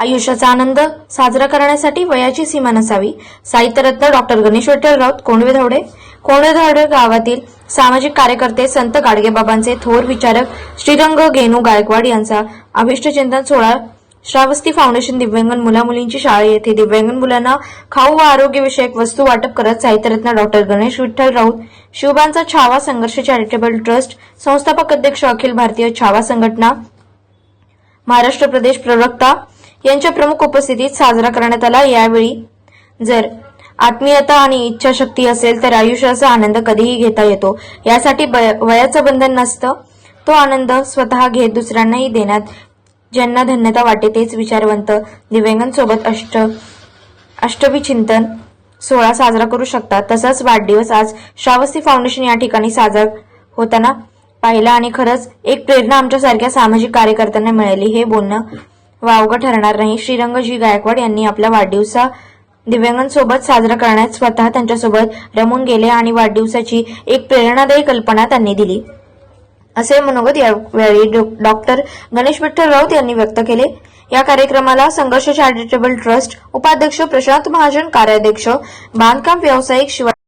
आयुष्याचा आनंद साजरा करण्यासाठी वयाची सीमा नसावी. साहित्यरत्न डॉक्टर गणेश विठ्ठल राऊत कोंडवे धावडे? कोंडवे धावडे गावातील सामाजिक कार्यकर्ते संत गाडगेबाबांचे थोर विचारक श्रीरंग गेनू गायकवाड यांचा अभिष्ट चिंतन सोहळा श्रावस्ती फाउंडेशन दिव्यांगन मुलामुलींची शाळा येथे दिव्यांगन मुलांना खाऊ व आरोग्यविषयक वस्तू वाटप करत साहित्यरत्न डॉक्टर गणेश विठ्ठल राऊत शिवबांचा छावा संघर्ष चॅरिटेबल ट्रस्ट संस्थापक अध्यक्ष अखिल भारतीय छावा संघटना महाराष्ट्र प्रदेश प्रवक्ता यांच्या प्रमुख उपस्थितीत साजरा करण्यात आला. यावेळी जर आत्मीयता आणि इच्छाशक्ती असेल तर आयुष्याचा आनंद कधीही घेता येतो. यासाठी ब- वयाचं बंधन नसतं. तो आनंद स्वतः घेत दुसऱ्यांनाही देण्यात ज्यांना धन्यता वाटे तेच विचारवंत दिव्यांगांसोबत अष्ट अष्टमी चिंतन सोहळा साजरा करू शकतात. तसाच वाढदिवस आज श्रावस्ती फाउंडेशन या ठिकाणी साजरा होताना पाहिला आणि खरंच एक प्रेरणा आमच्यासारख्या सामाजिक कार्यकर्त्यांना मिळाली. हे बोलणं वावगं ठरणार नाही. श्रीरंगजी गायकवाड यांनी आपला वाढदिवसा दिव्यांगांसोबत साजरा करण्यात स्वतः त्यांच्यासोबत रमून गेले आणि वाढदिवसाची एक प्रेरणादायी कल्पना त्यांनी दिली. असे मनोगत यावेळी डॉ- डॉक्टर गणेश विठ्ठल राऊत यांनी व्यक्त केले. या कार्यक्रमाला संघर्ष चॅरिटेबल ट्रस्ट उपाध्यक्ष प्रशांत महाजन कार्याध्यक्ष बांधकाम व्यावसायिक शिवाय